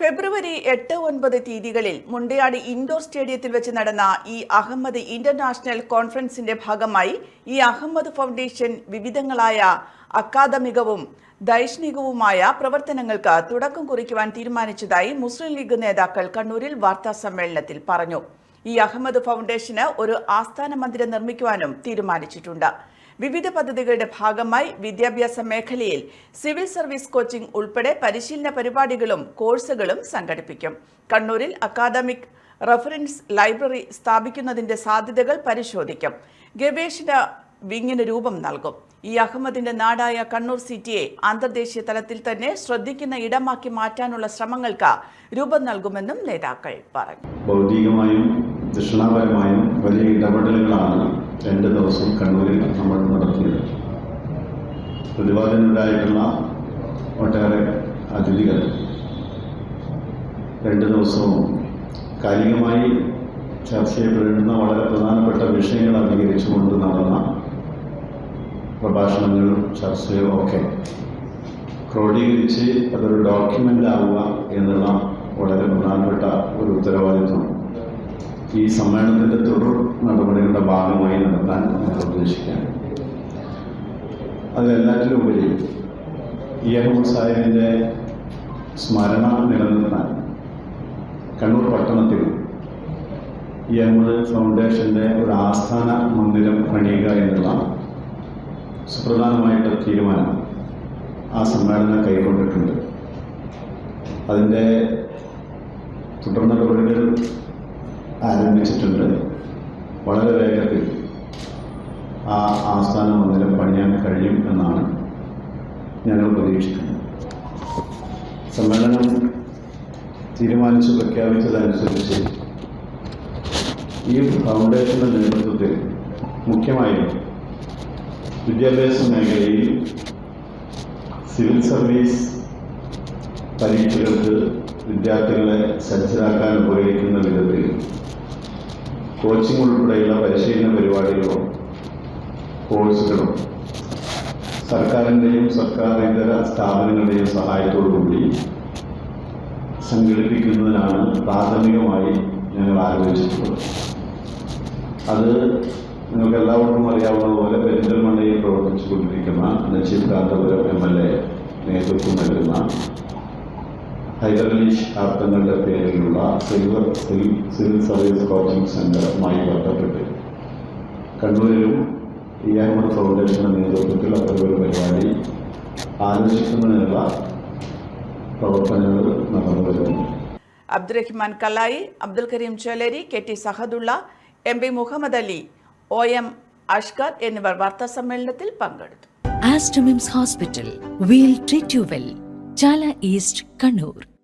ഫെബ്രുവരി എട്ട് ഒൻപത് തീയതികളിൽ മുണ്ടയാട് ഇൻഡോർ സ്റ്റേഡിയത്തിൽ വെച്ച് നടന്ന ഈ അഹമ്മദ് ഇന്റർനാഷണൽ കോൺഫറൻസിന്റെ ഭാഗമായി ഈ അഹമ്മദ് ഫൗണ്ടേഷൻ വിവിധങ്ങളായ അക്കാദമികവും ദൈഷ്ണികവുമായ പ്രവർത്തനങ്ങൾക്ക് തുടക്കം കുറിക്കുവാൻ തീരുമാനിച്ചതായി മുസ്ലിം ലീഗ് നേതാക്കൾ കണ്ണൂരിൽ വാർത്താ സമ്മേളനത്തിൽ പറഞ്ഞു. ഈ അഹമ്മദ് ഫൗണ്ടേഷന് ഒരു ആസ്ഥാന മന്ദിരം നിർമ്മിക്കുവാനും തീരുമാനിച്ചിട്ടുണ്ട്. വിവിധ പദ്ധതികളുടെ ഭാഗമായി വിദ്യാഭ്യാസ മേഖലയിൽ സിവിൽ സർവീസ് കോച്ചിംഗ് ഉൾപ്പെടെ പരിശീലന പരിപാടികളും കോഴ്സുകളും സംഘടിപ്പിക്കും. കണ്ണൂരിൽ അക്കാദമിക് റഫറൻസ് ലൈബ്രറി സ്ഥാപിക്കുന്നതിന്റെ സാധ്യതകൾ പരിശോധിക്കും. ഗവേഷണ വിങ്ങിന് രൂപം നൽകും. ഈ അഹമ്മദിന്റെ നാടായ കണ്ണൂർ സിറ്റിയെ അന്തർദേശീയ തലത്തിൽ തന്നെ ശ്രദ്ധിക്കുന്ന ഇടമാക്കി മാറ്റാനുള്ള ശ്രമങ്ങൾക്ക് രൂപം നൽകുമെന്നും നേതാക്കൾ പറഞ്ഞു. ഭൗതികമായും ദക്ഷിണാപരമായും വലിയ ഇടപെടലുകളാണ് രണ്ട് ദിവസം കണ്ണൂരിൽ നമ്മൾ നടത്തിയത്. പ്രതിപാദനരായിട്ടുള്ള ഒട്ടേറെ അതിഥികൾ. രണ്ട് ദിവസവും കാലികമായി ചർച്ച ചെയ്യപ്പെടുന്ന വളരെ പ്രധാനപ്പെട്ട വിഷയങ്ങൾ അംഗീകരിച്ചുകൊണ്ട് നടന്ന പ്രഭാഷണങ്ങളും ചർച്ചയും ഒക്കെ ക്രോഡീകരിച്ച് അതൊരു ഡോക്യുമെന്റ് ആവുക എന്നുള്ള വളരെ പ്രധാനപ്പെട്ട ഒരു ഉത്തരവാദിത്വം ഈ സമ്മേളനത്തിന്റെ തുടർ നടപടികളുടെ ഭാഗമായി നടത്താൻ ഞാൻ ഉദ്ദേശിക്കുകയാണ്. അതിലെല്ലാറ്റിലും ഉപരി ഇ അഹമ്മദ് സാഹിബിന്റെ സ്മരണ നിലനിർത്താൻ കണ്ണൂർ പട്ടണത്തിൽ ഇ അഹമ്മദ് ഫൗണ്ടേഷന്റെ ഒരു ആസ്ഥാന മന്ദിരം പണിയുക എന്നുള്ള സുപ്രധാനമായിട്ട് തീരുമാനം ആ സമ്മേളനം കൈക്കൊണ്ടിട്ടുണ്ട്. അതിന്റെ തുടർ നടപടികൾ ആരംഭിച്ചിട്ടുണ്ട്. വളരെ വേഗത്തിൽ ആ ആസ്ഥാന മന്ദിരം പണിയാൻ കഴിയും എന്നാണ് ഞങ്ങൾ പ്രതീക്ഷിക്കുന്നത്. സമ്മേളനം തീരുമാനിച്ച് പ്രഖ്യാപിച്ചതനുസരിച്ച് ഈ ഫൗണ്ടേഷന്റെ നേതൃത്വത്തിൽ മുഖ്യമായും വിദ്യാഭ്യാസ മേഖലയിൽ സിവിൽ സർവീസ് പരീക്ഷകൾക്ക് വിദ്യാർത്ഥികളെ സജ്ജരാക്കാൻ ഉപയോഗിക്കുന്ന വിധത്തിൽ കോച്ചിങ് ഉൾപ്പെടെയുള്ള പരിശീലന പരിപാടികളോ കോഴ്സുകളോ സർക്കാരിന്റെയും സർക്കാരിതര സ്ഥാപനങ്ങളുടെയും സഹായത്തോടുകൂടി സംഘടിപ്പിക്കുന്നതിനാണ് പ്രാഥമികമായി ഞങ്ങൾ ആലോചിച്ചിട്ടുള്ളത് അത് നിങ്ങൾക്ക് എല്ലാവർക്കും അറിയാവുന്ന പോലെ പെരിന്തൽമണ്ണയിൽ പ്രവർത്തിച്ചുകൊണ്ടിരിക്കുന്ന Najeeb Kanthapuram M L A നേതൃത്വം നൽകുന്ന ഹൈദരലി ഷിഹാബ് തങ്ങളുടെ പേരിലുള്ള സിൽവർ സിവിൽ സർവീസ് കോച്ചിംഗ് സെന്ററുമായി ബന്ധപ്പെട്ട് കണ്ണൂരിലും ഇ അഹമ്മദ് ഫൗണ്ടേഷന്റെ നേതൃത്വത്തിൽ അത്തരമൊരു പരിപാടി ആലോചിക്കുന്നതിനുള്ള പ്രവർത്തനങ്ങൾ നടന്നു വരുന്നു. Abdurahiman Kalayi Abdul Kareem Chelery K T Sahadulla M P Muhammad Ali O M Ashkar എന്നിവർ വാർത്താ സമ്മേളനത്തിൽ പങ്കെടുത്തു. Astromims hospital will treat you well. Chala east Kannur.